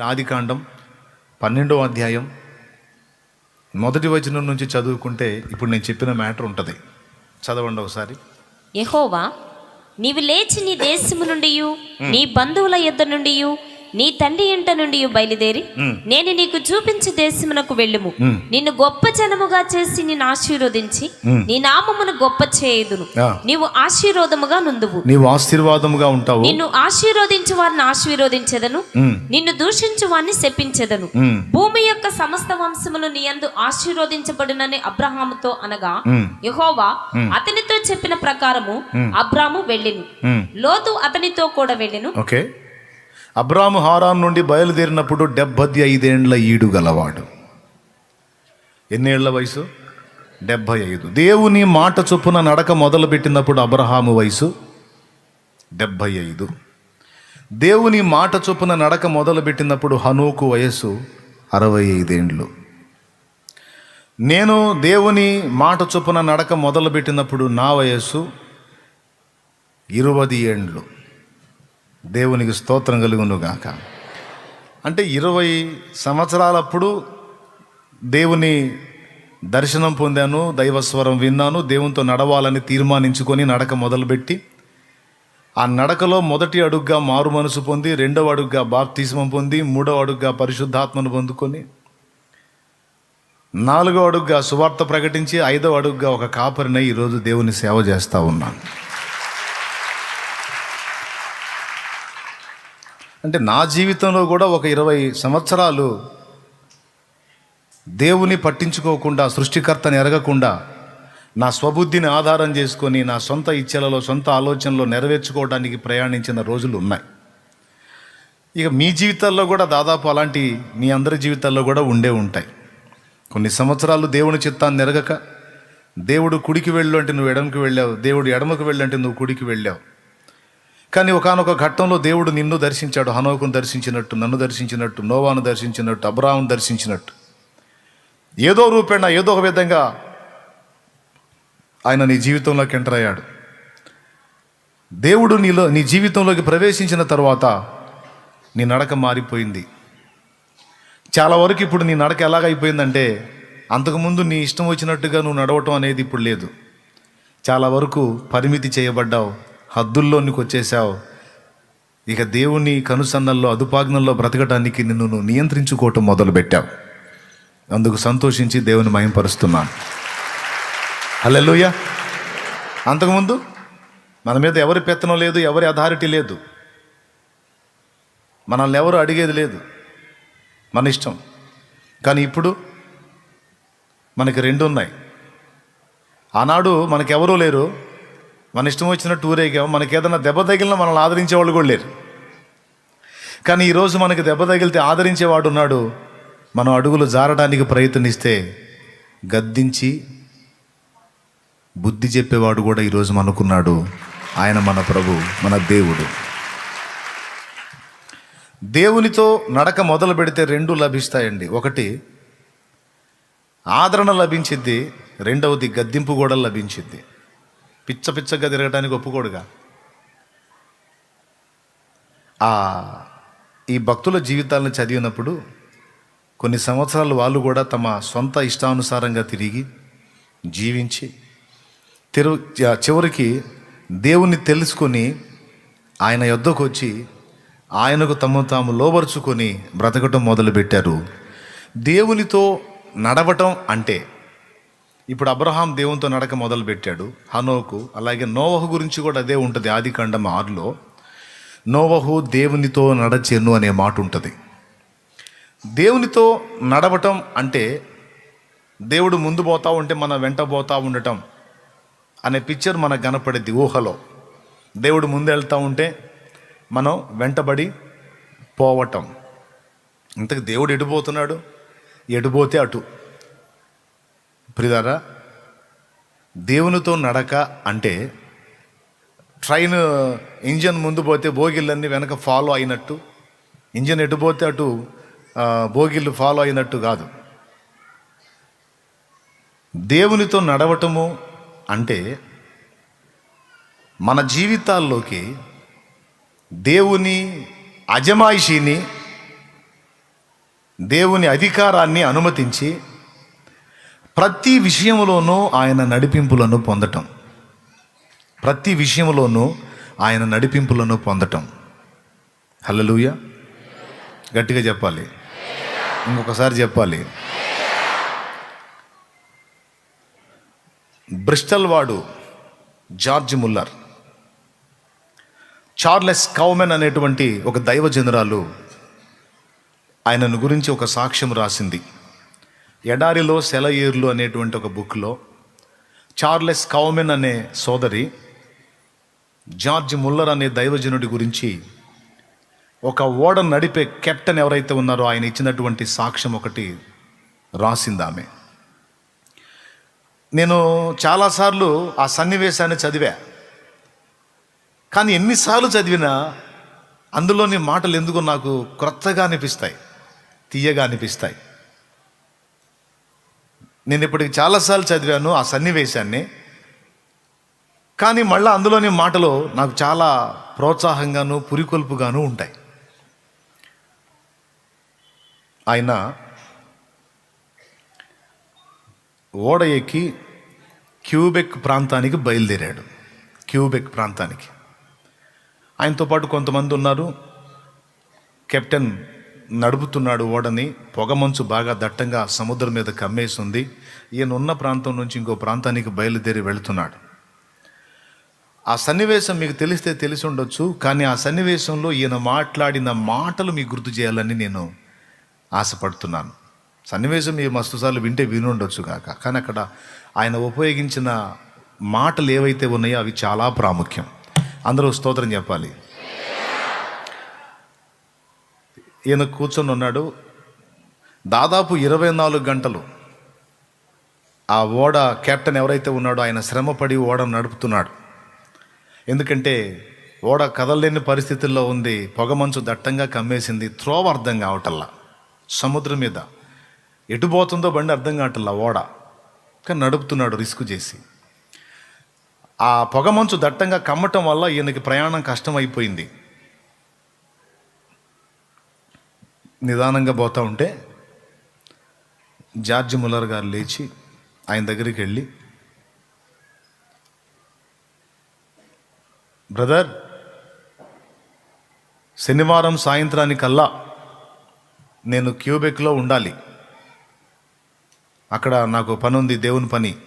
ఆదికాండం పన్నెండవ అధ్యాయం మొదటి వచనం నుంచి చదువుకుంటే ఇప్పుడు నేను చెప్పిన మ్యాటర్ ఉంటుంది. చదవండి ఒకసారి. యెహోవా నీవు లేచి నీ దేశము నుండి నీ బంధువుల యొద్ద నుండి నీ తండ్రి ఇంట నుండి బయలుదేరి. నేను నీకు చూపించు దేశమునకు వెళ్ళుము. నిన్ను గొప్ప జనముగా చేసి నిన్ను ఆశీర్వదించి. నీ నామమును గొప్ప చేయుదును. నీవు ఆశీర్వాదముగా నుందువు నీవు ఆశీర్వాదముగా ఉంటావు. నిన్ను ఆశీర్వదించు వారిని ఆశీర్వదించెదను. నిన్ను దూషించు వారిని శపించెదను. ఉమ్, భూమి యొక్క సమస్త వంశములు నీ యందు ఆశీర్వదించబడినని అబ్రహాముతో అనగా యెహోవా అతనితో చెప్పిన ప్రకారము అబ్రాము వెళ్ళిను. లోతు అతనితో కూడా వెళ్ళెను. ఓకే. అబ్రాము హారాన్ నుండి బయలుదేరినప్పుడు డెబ్బది ఐదేండ్ల ఈడు గలవాడు. ఎన్నేళ్ళ వయసు? డెబ్భై ఐదు. దేవుని మాట చొప్పున నడక మొదలుపెట్టినప్పుడు అబ్రహాము వయసు? డెబ్భై ఐదు. దేవుని మాట చొప్పున నడక మొదలుపెట్టినప్పుడు హనోకు వయస్సు అరవై ఐదేండ్లు. నేను దేవుని మాట చొప్పున నడక మొదలుపెట్టినప్పుడు నా వయస్సు ఇరవై ఏండ్లు. దేవునికి స్తోత్రం కలుగును గాక అంటే ఇరవై సంవత్సరాలప్పుడు దేవుని దర్శనం పొందాను దైవస్వరం విన్నాను దేవునితో నడవాలని తీర్మానించుకొని నడక మొదలుపెట్టి ఆ నడకలో మొదటి అడుగుగా మారు మనసు పొంది రెండవ అడుగుగా బాప్తిస్మం పొంది మూడవ అడుగుగా పరిశుద్ధాత్మను పొందుకొని నాలుగో అడుగుగా సువార్త ప్రకటించి ఐదవ అడుగుగా ఒక కాపరినై ఈరోజు దేవుని సేవ చేస్తూ ఉన్నాను. అంటే నా జీవితంలో కూడా ఒక ఇరవై సంవత్సరాలు దేవుని పట్టించుకోకుండా సృష్టికర్తని ఎరగకుండా నా స్వబుద్ధిని ఆధారం చేసుకొని నా సొంత ఇచ్చలలో సొంత ఆలోచనలో నెరవేర్చుకోవడానికి ప్రయాణించిన రోజులు ఉన్నాయి. ఇక మీ జీవితాల్లో కూడా దాదాపు అలాంటి మీ అందరి జీవితాల్లో కూడా ఉండే ఉంటాయి. కొన్ని సంవత్సరాలు దేవుని చిత్తాన్ని ఎరగక దేవుడు కుడికి వెళ్ళు అంటే నువ్వు ఎడమకి వెళ్ళావు దేవుడు ఎడమకు వెళ్ళు అంటే నువ్వు కుడికి వెళ్ళావు. కానీ ఒకానొక ఘట్టంలో దేవుడు నిన్ను దర్శించాడు హనోకును దర్శించినట్టు నన్ను దర్శించినట్టు నోవాను దర్శించినట్టు అబ్రాహ్ను దర్శించినట్టు. ఏదో రూపేణ ఏదో ఒక విధంగా ఆయన నీ జీవితంలోకి ఎంటర్ అయ్యాడు. దేవుడు నీలో నీ జీవితంలోకి ప్రవేశించిన తర్వాత నీ నడక మారిపోయింది. చాలా వరకు ఇప్పుడు నీ నడక ఎలాగైపోయిందంటే అంతకుముందు నీ ఇష్టం వచ్చినట్టుగా నువ్వు నడవటం అనేది ఇప్పుడు లేదు. చాలా వరకు పరిమితి చేయబడ్డావు. హద్దుల్లోనికి వచ్చేసావు ఇక దేవుని కనుసన్నల్లో అదుపాగ్నంలో బ్రతకడానికి నిన్ను నువ్వు నియంత్రించుకోవటం మొదలుపెట్టావు. అందుకు సంతోషించి దేవుని మయంపరుస్తున్నాను హలోయ అంతకుముందు మన మీద ఎవరి పెత్తనం లేదు ఎవరి అథారిటీ లేదు. మనల్ని ఎవరు అడిగేది లేదు. మన ఇష్టం. కానీ ఇప్పుడు మనకి రెండు ఉన్నాయి ఆనాడు మనకెవరూ లేరు మన ఇష్టం వచ్చిన ఊరేగాం మనకి ఏదైనా దెబ్బ తగిలినా మనల్ని ఆదరించే వాళ్ళు కూడా లేరు. కానీ ఈరోజు మనకి దెబ్బ తగిలితే ఆదరించేవాడు ఉన్నాడు. మనం అడుగులు జారడానికి ప్రయత్నిస్తే గద్దించి బుద్ధి చెప్పేవాడు కూడా ఈరోజు మనకున్నాడు. ఆయన మన ప్రభు మన దేవుడు. దేవునితో నడక మొదలు పెడితే రెండు లభిస్తాయండి. ఒకటి ఆదరణ లభించిద్ది. రెండవది గద్దింపు కూడా లభించింది పిచ్చ పిచ్చగా తిరగటానికి ఒప్పుకోడుగా. ఆ ఈ భక్తుల జీవితాలను చదివినప్పుడు కొన్ని సంవత్సరాలు వాళ్ళు కూడా తమ సొంత ఇష్టానుసారంగా తిరిగి జీవించి తెరు చివరికి దేవుని తెలుసుకొని ఆయన యొద్దకు వచ్చి ఆయనకు తమను తాము లోబరుచుకొని బ్రతకటం మొదలుపెట్టారు. దేవునితో నడవటం అంటే ఇప్పుడు అబ్రహాం దేవునితో నడక మొదలుపెట్టాడు హనోకు అలాగే నోవహు గురించి కూడా అదే ఉంటుంది ఆది కాండం ఆరులో. నోవహు దేవునితో నడచెను అనే మాట ఉంటుంది. దేవునితో నడవటం అంటే దేవుడు ముందు పోతా ఉంటే మన వెంట పోతా ఉండటం అనే పిక్చర్ మనకు కనపడేది ఊహలో. దేవుడు ముందు వెళ్తూ ఉంటే మనం వెంటబడి పోవటం. ఇంతకు దేవుడు ఎటుపోతున్నాడు ఎటుపోతే అటు. ప్రిదారా దేవునితో నడక అంటే ట్రైన్ ఇంజన్ ముందు పోతే బోగిళ్ళన్నీ వెనక ఫాలో అయినట్టు ఇంజన్ ఎటు పోతే అటు బోగిళ్ళు ఫాలో అయినట్టు కాదు. దేవునితో నడవటము అంటే మన జీవితాల్లోకి దేవుని అజమాయిషీని దేవుని అధికారాన్ని అనుమతించి ప్రతి విషయంలోనూ ఆయన నడిపింపులను పొందటం. ప్రతి విషయంలోనూ ఆయన నడిపింపులను పొందటం. హలలుయ గట్టిగా చెప్పాలి. ఇంకొకసారి చెప్పాలి. బ్రిస్టల్ వాడు జార్జ్ ముల్లర్. చార్లెస్ కౌమెన్ అనేటువంటి ఒక దైవజనురాలు ఆయనను గురించి ఒక సాక్ష్యం రాసింది. ఎడారిలో సెలయేర్లు అనేటువంటి ఒక బుక్లో చార్లెస్ కౌమెన్ అనే సోదరి జార్జ్ ముల్లర్ అనే దైవజనుడి గురించి ఒక ఓడ నడిపే కెప్టెన్ ఎవరైతే ఉన్నారో ఆయన ఇచ్చినటువంటి సాక్ష్యం ఒకటి రాసింది ఆమె. నేను చాలాసార్లు ఆ సన్నివేశాన్ని చదివా. కానీ ఎన్నిసార్లు చదివినా అందులోని మాటలు ఎందుకు నాకు క్రొత్తగా అనిపిస్తాయి తీయగా అనిపిస్తాయి. నేను ఇప్పటికి చాలాసార్లు చదివాను ఆ సన్నివేశాన్ని. కానీ మళ్ళీ అందులోని మాటలు నాకు చాలా ప్రోత్సాహంగాను పురికొల్పుగాను ఉంటాయి. ఆయన ఓడ ఎక్కి క్యూబెక్ ప్రాంతానికి బయలుదేరాడు. క్యూబెక్ ప్రాంతానికి. ఆయనతో పాటు కొంతమంది ఉన్నారు. కెప్టెన్ నడుపుతున్నాడు ఓడని పొగమంచు బాగా దట్టంగా సముద్రం మీద కమ్మేసింది. ఈయన ఉన్న ప్రాంతం నుంచి ఇంకో ప్రాంతానికి బయలుదేరి వెళుతున్నాడు. ఆ సన్నివేశం మీకు తెలిస్తే తెలిసి ఉండొచ్చు కానీ ఆ సన్నివేశంలో ఈయన మాట్లాడిన మాటలు మీకు గుర్తు చేయాలని నేను ఆశపడుతున్నాను. సన్నివేశం మీరు మస్తుసార్లు వింటే వినుండొచ్చు కాక కానీ అక్కడ ఆయన ఉపయోగించిన మాటలు ఏవైతే ఉన్నాయో అవి చాలా ప్రాముఖ్యం. అందరూ స్తోత్రం చెప్పాలి. ఈయన కూర్చొని ఉన్నాడు. దాదాపు ఇరవై నాలుగు గంటలు ఆ ఓడ కెప్టెన్ ఎవరైతే ఉన్నాడో ఆయన శ్రమపడి ఓడను నడుపుతున్నాడు. ఎందుకంటే ఓడ కదలలేని పరిస్థితుల్లో ఉంది పొగమంచు దట్టంగా కమ్మేసింది త్రోవ అర్థం కావటల్లా సముద్రం మీద ఎటు పోతుందో బండి అర్థం కావటల్లా ఓడ. కానీ నడుపుతున్నాడు రిస్క్ చేసి. ఆ పొగమంచు దట్టంగా కమ్మటం వల్ల ఈయనకి ప్రయాణం కష్టమైపోయింది. నిదానంగా పోతా ఉంటే జార్జ్ ముల్లర్ గారు లేచి ఆయన దగ్గరికి వెళ్ళి బ్రదర్ శనివారం సాయంత్రానికల్లా నేను క్యూబెక్లో ఉండాలి. అక్కడ నాకు పని ఉంది దేవుని పని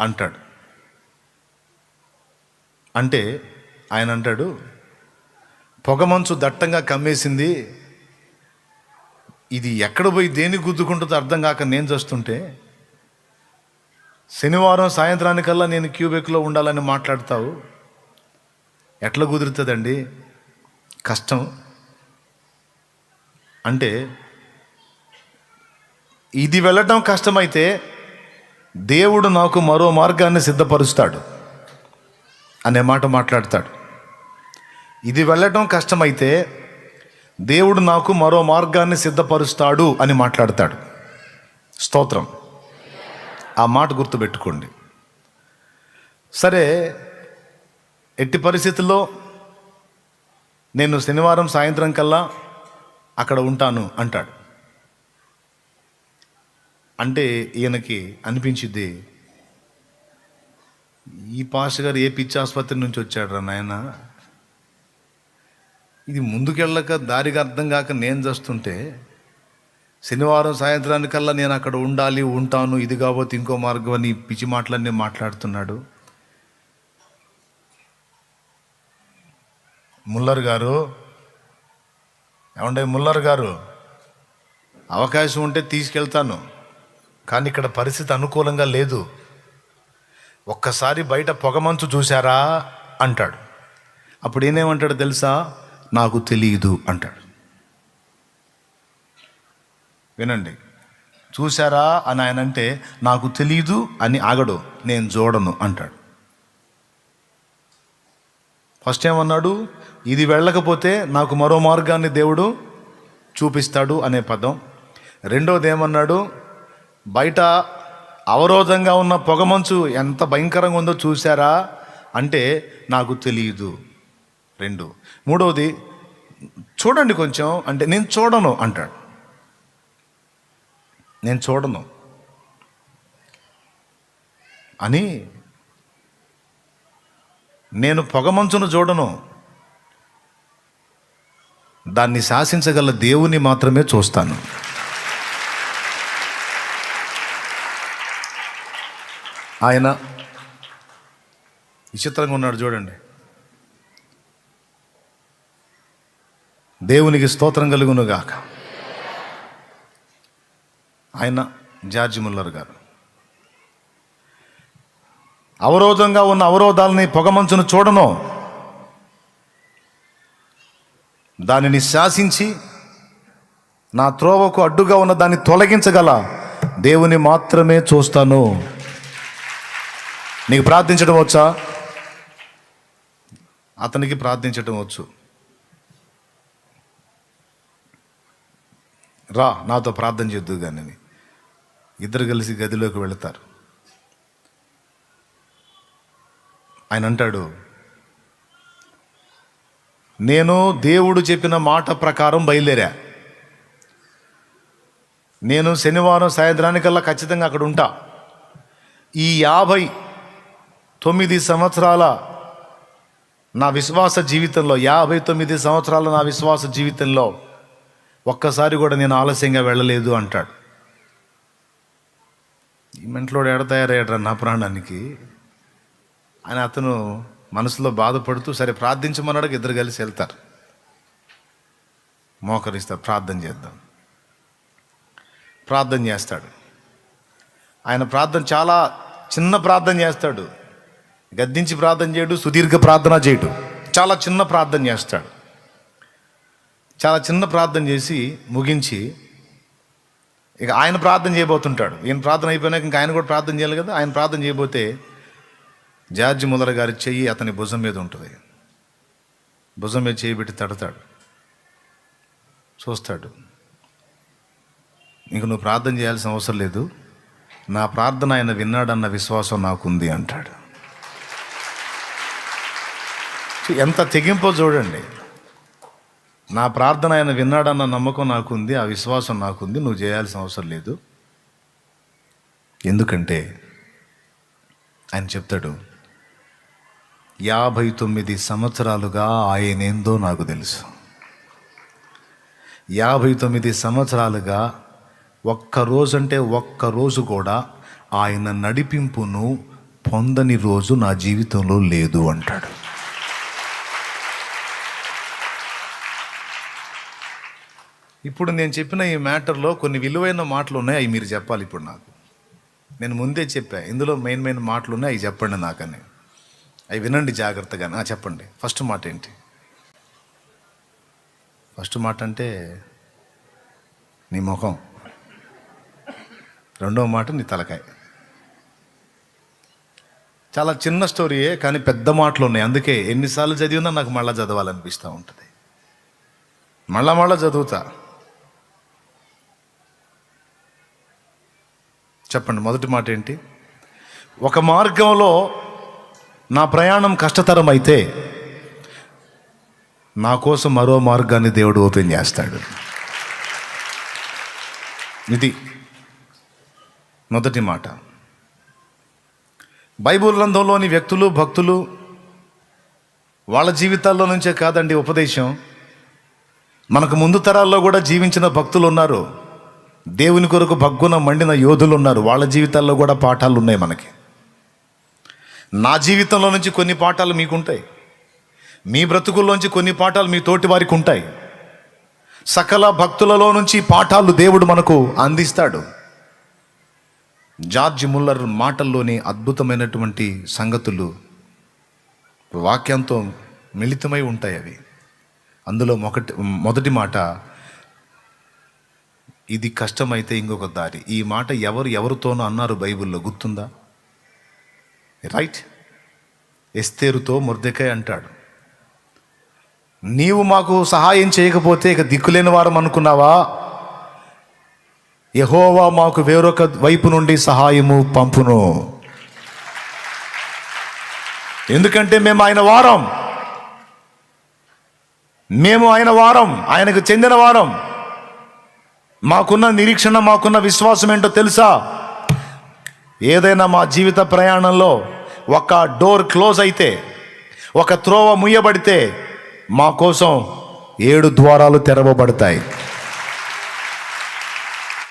అంటాడు. అంటే ఆయన అంటాడు పొగమంచు దట్టంగా కమ్మేసింది. ఇది ఎక్కడ పోయి దేని గుద్దుకుంటుందో అర్థం కాక నేను చేస్తుంటే శనివారం సాయంత్రానికల్లా నేను క్యూబెక్లో ఉండాలని మాట్లాడతావు. ఎట్లా కుదురుతుందండి? కష్టం. అంటే ఇది వెళ్ళటం కష్టమైతే దేవుడు నాకు మరో మార్గాన్ని సిద్ధపరుస్తాడు అనే మాట మాట్లాడతాడు. ఇది వెళ్ళటం కష్టమైతే దేవుడు నాకు మరో మార్గాన్ని సిద్ధపరుస్తాడు అని మాట్లాడతాడు. స్తోత్రం. ఆ మాట గుర్తుపెట్టుకోండి. సరే ఎట్టి పరిస్థితుల్లో నేను శనివారం సాయంత్రం కల్లా అక్కడ ఉంటాను అంటాడు. అంటే ఈయనకి అనిపించింది ఈ పాస్ గారు ఏ పిచ్చి ఆసుపత్రి నుంచి వచ్చాడు రా నాయన? ఇది ముందుకెళ్ళక దారికి అర్థం కాక నేను చేస్తుంటే శనివారం సాయంత్రానికల్లా నేను అక్కడ ఉండాలి ఉంటాను ఇది కాబట్టి ఇంకో మార్గం అని పిచ్చి మాటలన్నీ మాట్లాడుతున్నాడు. ముల్లర్ గారు ఏమండే ముల్లర్ గారు? అవకాశం ఉంటే తీసుకెళ్తాను కానీ ఇక్కడ పరిస్థితి అనుకూలంగా లేదు. ఒక్కసారి బయట పొగమంచు చూశారా? అంటాడు. అప్పుడు ఈయనేమంటాడు తెలుసా? నాకు తెలియదు అంటాడు. వినండి. చూశారా అని ఆయన అంటే నాకు తెలియదు అని ఆగడు నేను చూడను అంటాడు. ఫస్ట్ ఏమన్నాడు? ఇది వెళ్ళకపోతే నాకు మరో మార్గాన్ని దేవుడు చూపిస్తాడు అనే పదం. రెండోది ఏమన్నాడు? బయట అవరోధంగా ఉన్న పొగమంచు ఎంత భయంకరంగా ఉందో చూసారా అంటే నాకు తెలియదు రెండు. మూడవది చూడండి కొంచెం అంటే నేను చూడను అంటాడు. నేను చూడను అని నేను పొగమంచును చూడను. దాన్ని శాసించగల దేవుని మాత్రమే చూస్తాను. ఆయన విచిత్రంగా ఉన్నాడు చూడండి. దేవునికి స్తోత్రం కలుగును గాక ఆయన జార్జి ముల్లర్ గారు. అవరోధంగా ఉన్న అవరోధాలని పొగమంచును చూడను. దానిని శాసించి నా త్రోవకు అడ్డుగా ఉన్న దాన్ని తొలగించగల దేవుని మాత్రమే చూస్తాను. నీకు ప్రార్థించడం వచ్చా? అతనికి ప్రార్థించడం వచ్చు. రా నాతో ప్రార్థన చేద్దు కానీ ఇద్దరు కలిసి గదిలోకి వెళతారు. ఆయన అంటాడు నేను దేవుడు చెప్పిన మాట ప్రకారం బయలుదేరా. నేను శనివారం సాయంత్రానికల్లా ఖచ్చితంగా అక్కడ ఉంటా. ఈ యాభై తొమ్మిది సంవత్సరాల నా విశ్వాస జీవితంలో యాభై తొమ్మిది సంవత్సరాల నా విశ్వాస జీవితంలో ఒక్కసారి కూడా నేను ఆలస్యంగా వెళ్ళలేదు అంటాడు. ఈ మెంట్లోడు ఎడ తయారయ్యాడు నా ప్రాణానికి? అని అతను మనసులో బాధపడుతూ సరే ప్రార్థించమన్నాడు ఇద్దరు కలిసి వెళ్తారు. మోకరిస్తారు ప్రార్థన చేద్దాం. ప్రార్థన చేస్తాడు. ఆయన ప్రార్థన చాలా చిన్న ప్రార్థన చేస్తాడు. గద్దించి ప్రార్థన చేయడు సుదీర్ఘ ప్రార్థన చేయడు. చాలా చిన్న ప్రార్థన చేస్తాడు. చాలా చిన్న ప్రార్థన చేసి ముగించి ఇక ఆయన ప్రార్థన చేయబోతుంటాడు. ఈయన ప్రార్థన అయిపోయినాక ఇంకా ఆయన కూడా ప్రార్థన చేయాలి కదా? ఆయన ప్రార్థన చేయబోతే జార్జి ముదర గారి చెయ్యి అతని భుజం మీద ఉంటుంది. భుజం మీద చేయి పెట్టి తడతాడు. చూస్తాడు. ఇంక నువ్వు ప్రార్థన చేయాల్సిన అవసరం లేదు. నా ప్రార్థన ఆయన విన్నాడన్న విశ్వాసం నాకుంది అంటాడు. ఎంత తెగింపో చూడండి. నా ప్రార్థన ఆయన విన్నాడన్న నమ్మకం నాకుంది ఆ విశ్వాసం నాకుంది నువ్వు చేయాల్సిన అవసరం లేదు. ఎందుకంటే ఆయన చెప్తాడు యాభై తొమ్మిది సంవత్సరాలుగా ఆయనేందో నాకు తెలుసు. యాభై తొమ్మిది సంవత్సరాలుగా ఒక్క రోజంటే ఒక్క రోజు కూడా ఆయన నడిపింపును పొందని రోజు నా జీవితంలో లేదు అంటాడు. ఇప్పుడు నేను చెప్పిన ఈ మ్యాటర్లో కొన్ని విలువైన మాటలు ఉన్నాయి అవి మీరు చెప్పాలి ఇప్పుడు నాకు. నేను ముందే చెప్పా ఇందులో మెయిన్ మెయిన్ మాటలు ఉన్నాయి అవి చెప్పండి నాకని. అవి వినండి జాగ్రత్తగా. నా చెప్పండి. ఫస్ట్ మాట ఏంటి? ఫస్ట్ మాట అంటే నీ ముఖం. రెండవ మాట నీ తలకాయ. చాలా చిన్న స్టోరీయే కానీ పెద్ద మాటలు ఉన్నాయి. అందుకే ఎన్నిసార్లు చదివినా నాకు మళ్ళీ చదవాలనిపిస్తూ ఉంటుంది. మళ్ళా మళ్ళా చదువుతా. చెప్పండి మొదటి మాట ఏంటి? ఒక మార్గంలో నా ప్రయాణం కష్టతరం అయితే నా కోసం మరో మార్గాన్ని దేవుడు ఓపెన్ చేస్తాడు. ఇది మొదటి మాట. బైబుల్ గ్రంథంలోని వ్యక్తులు భక్తులు వాళ్ళ జీవితాల్లో నుంచే కాదండి ఉపదేశం. మనకు ముందు తరాల్లో కూడా జీవించిన భక్తులు ఉన్నారు. దేవుని కొరకు భగ్గున మండిన యోధులు ఉన్నారు. వాళ్ళ జీవితాల్లో కూడా పాఠాలు ఉన్నాయి మనకి. నా జీవితంలో నుంచి కొన్ని పాఠాలు మీకుంటాయి. మీ బ్రతుకుల్లోంచి కొన్ని పాఠాలు మీ తోటి వారికి ఉంటాయి. సకల భక్తులలో నుంచి పాఠాలు దేవుడు మనకు అందిస్తాడు. జార్జ్ ముల్లర్ మాటల్లోని అద్భుతమైనటువంటి సంగతులు వాక్యంతో మిళితమై ఉంటాయి అవి. అందులో మొదటి మొదటి మాట ఇది కష్టమైతే ఇంకొక దారి. ఈ మాట ఎవరు ఎవరితోనో అన్నారు బైబిల్లో గుర్తుందా? రైట్. ఎస్తేరుతో ముర్దెకాయ్ అంటాడు. నీవు మాకు సహాయం చేయకపోతే ఇక దిక్కులేని వారం అనుకున్నావా? యహోవా మాకు వేరొక వైపు నుండి సహాయము పంపును. ఎందుకంటే మేము ఆయన వారం. మేము ఆయన వారం. ఆయనకు చెందిన వారం. మాకున్న నిరీక్షణ మాకున్న విశ్వాసం ఏంటో తెలుసా? ఏదైనా మా జీవిత ప్రయాణంలో ఒక డోర్ క్లోజ్ అయితే ఒక త్రోవ ముయ్యబడితే మా కోసం ఏడు ద్వారాలు తెరవబడతాయి.